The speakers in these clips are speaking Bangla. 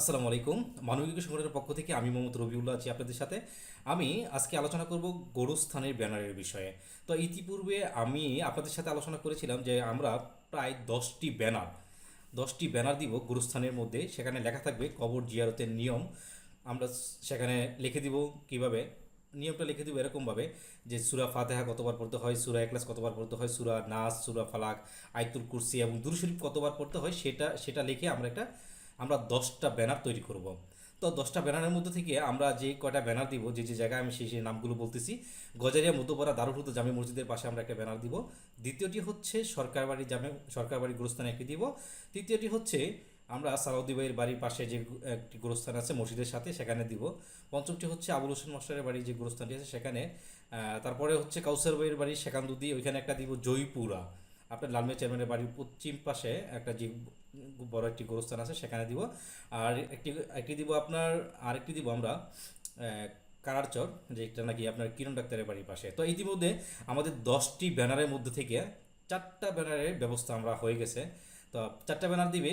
আসসালামু আলাইকুম। মানবিক সংগঠনের পক্ষ থেকে আমি মোহাম্মদ রবিউল্লাহ আছি আপনাদের সাথে। আমি আজকে আলোচনা করব গরুস্থানের ব্যানারের বিষয়ে। তো ইতিপূর্বে আমি আপনাদের সাথে আলোচনা করেছিলাম যে আমরা প্রায় দশটি ব্যানার দশটি ব্যানার দিব গুরুস্থানের মধ্যে। সেখানে লেখা থাকবে কবর জিয়ারতের নিয়ম। আমরা সেখানে লিখে দিব কীভাবে, নিয়মটা লিখে দেবো এরকমভাবে যে সুরা ফাতেহা কতবার পড়তে হয়, সুরা একলাস কতবার পড়তে হয়, সুরা নাস, সুরা ফালাক আইতুল কুরসি এবং দুরু শরীফ কতবার পড়তে হয়, সেটা সেটা লিখে আমরা একটা আমরা দশটা ব্যানার তৈরি করব। তো দশটা ব্যানারের মধ্যে থেকে আমরা যে কয়টা ব্যানার দিব, যে যে জায়গায় আমি সেই সেই নামগুলো বলতেছি, গজারিয়া মধ্যপাড়া দারুহুদ জামে মসজিদের পাশে আমরা একটা ব্যানার দিব। দ্বিতীয়টি হচ্ছে সরকার বাড়ি জামে সরকার বাড়ি গুরুস্থানে একটি দিব। তৃতীয়টি হচ্ছে আমরা সালাউদ্দি ভাইয়ের বাড়ির পাশে যে একটি গোরস্থান আছে মসজিদের সাথে সেখানে দিব। পঞ্চমটি হচ্ছে আবুল হোসেন মাস্টারের বাড়ি যে গোরস্থানটি আছে সেখানে তারপরে হচ্ছে কাউসার ভাইয়ের বাড়ি সেকান্দুদি ওইখানে একটা দিব জয়পুরা। আপনার লালমিয়া চেয়ারম্যানের বাড়ির পশ্চিম পাশে একটা যে বড় একটি গোরস্থান আছে, সেখানে দিব। আর একটি একটি দিব আপনার, আরেকটি দিব আমরা কারারচর, যেটা নাকি আপনার কিরণ ডাক্তারের বাড়ির পাশে। তো ইতিমধ্যে আমাদের দশটি ব্যানারের মধ্যে থেকে চারটা ব্যানারের ব্যবস্থা আমরা হয়ে গেছে। তো চারটা ব্যানার দিবে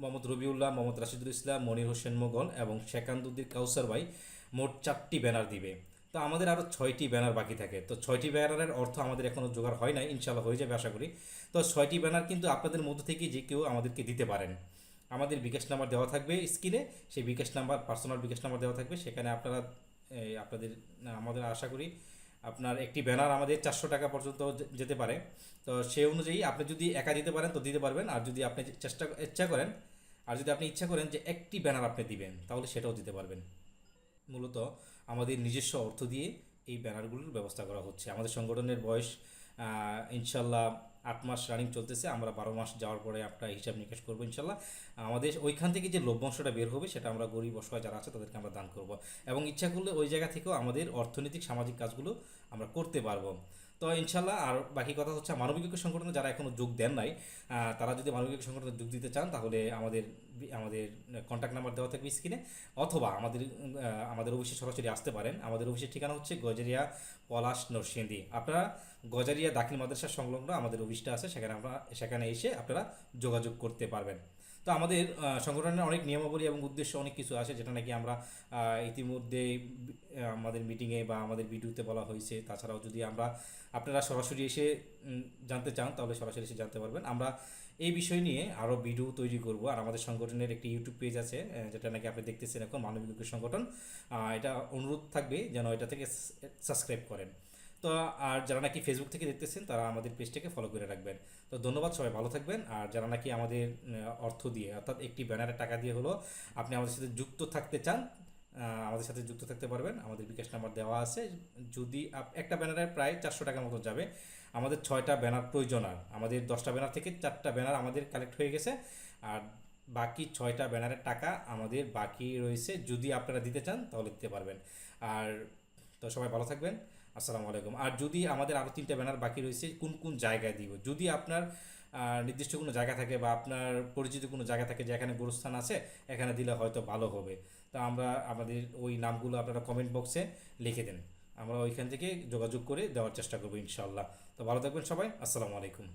মোহাম্মদ রবিউল্লাহ, মোহাম্মদ রাশিদুল ইসলাম, মনির হোসেন মোগল এবং শেখান্দুদ্দিন কাউসার ভাই। মোট চারটি ব্যানার দিবে। তো আমাদের আরও ছয়টি ব্যানার বাকি থাকে। তো ছয়টি ব্যানারের অর্থ আমাদের এখনও জোগাড় হয় না ইনশাল্লাহ হয়ে যাবে আশা করি। তো ছয়টি ব্যানার কিন্তু আপনাদের মধ্য থেকে যে কেউ আমাদেরকে দিতে পারেন। আমাদের বিকাশ নাম্বার দেওয়া থাকবে স্ক্রিনে, সেই bKash number, personal bKash number দেওয়া থাকবে। সেখানে আপনারা আপনাদের আমাদের আশা করি আপনার একটি ব্যানার আমাদের চারশো টাকা পর্যন্ত যেতে পারে। তো সেই অনুযায়ী আপনি যদি একা দিতে পারেন, তো দিতে পারবেন। আর যদি আপনি চেষ্টা, ইচ্ছা করেন, আর যদি আপনি ইচ্ছা করেন যে একটি ব্যানার আপনি দিবেন, তাহলে সেটাও দিতে পারবেন। মূলত আমাদের নিজস্ব অর্থ দিয়ে এই ব্যানারগুলোর ব্যবস্থা করা হচ্ছে। আমাদের সংগঠনের বয়স ইনশাল্লাহ আট মাস রানিং চলতেছে, আমরা বারো মাস যাওয়ার পরে আপনার হিসাব নিকাশ করব ইনশাল্লাহ। আমাদের ওইখান থেকে যে লভ্যাংশটা বের হবে সেটা আমরা গরিব অসহায় যারা আছে তাদেরকে আমরা দান করব। এবং ইচ্ছা করলে ওই জায়গা থেকেও আমাদের অর্থনৈতিক সামাজিক কাজগুলো আমরা করতে পারব। তো ইনশাল্লাহ আর বাকি কথা হচ্ছে মানবিক সংগঠনে যারা এখনও যোগ দেন নাই তারা যদি মানবিক সংগঠনে যোগ দিতে চান তাহলে আমাদের আমাদের কন্ট্যাক্ট নাম্বার দেওয়া থাকবে স্ক্রিনে অথবা আমাদের আমাদের অফিসে সরাসরি আসতে পারেন। আমাদের অফিসের ঠিকানা হচ্ছে গজারিয়া পলাশ নরসিংদী। আপনারা গজারিয়া দাখিল মাদ্রাসা সংলগ্ন আমাদের অফিসটা আছে, সেখানে আমরা, সেখানে এসে আপনারা যোগাযোগ করতে পারবেন। তো আমাদের সংগঠনের অনেক নিয়মাবলী এবং উদ্দেশ্য অনেক কিছু আছে, যেটা নাকি আমরা ইতিমধ্যে আমাদের মিটিংয়ে বা আমাদের ভিডিওতে বলা হয়েছে। তাছাড়াও যদি আমরা, আপনারা সরাসরি এসে জানতে চান, তাহলে সরাসরি এসে জানতে পারবেন। আমরা এই বিষয় নিয়ে আরও ভিডিও তৈরি করব। আর আমাদের সংগঠনের একটি ইউটিউব পেজ আছে যেটা নাকি আপনি দেখতেছেন এখন মানবিক সংগঠন। এটা অনুরোধ থাকবে যেন এটা থেকে সাবস্ক্রাইব করেন। তো আর যারা নাকি ফেসবুক থেকে দেখতেছেন, তারা আমাদের পেজটাকে ফলো করে রাখবেন। তো ধন্যবাদ, সবাই ভালো থাকবেন। আর যারা নাকি আমাদের অর্থ দিয়ে, অর্থাৎ একটি ব্যানারে টাকা দিয়ে হলো, আপনি আমাদের সাথে যুক্ত থাকতে চান আমাদের সাথে যুক্ত থাকতে পারবেন। আমাদের বিকাশ নাম্বার দেওয়া আছে। যদি একটা ব্যানারে প্রায় চারশো টাকার মতো যাবে। আমাদের ছয়টা ব্যানার প্রয়োজন আর। আমাদের দশটা ব্যানার থেকে চারটা ব্যানার আমাদের কালেক্ট হয়ে গেছে। আর বাকি ছয়টা ব্যানারের টাকা আমাদের বাকি রয়েছে। যদি আপনারা দিতে চান, তাহলে দিতে পারবেন। আর তো সবাই ভালো থাকবেন। আসসালামু আলাইকুম। আর যদি আমাদের আরও তিনটা ব্যানার বাকি রয়েছে, কোন কোন জায়গায় দিব? যদি আপনার নির্দিষ্ট কোনো জায়গা থাকে বা আপনার পরিচিত কোনো জায়গা থাকে যে এখানে গোরস্থান আছে, এখানে দিলে হয়তো ভালো হবে। তো আমরা আমাদের ওই নামগুলো আপনারা কমেন্ট বক্সে লিখে দেন। আমরা ওইখান থেকে যোগাযোগ করে দেওয়ার চেষ্টা করব ইনশাল্লাহ তো ভালো থাকবেন সবাই। আসসালামু আলাইকুম।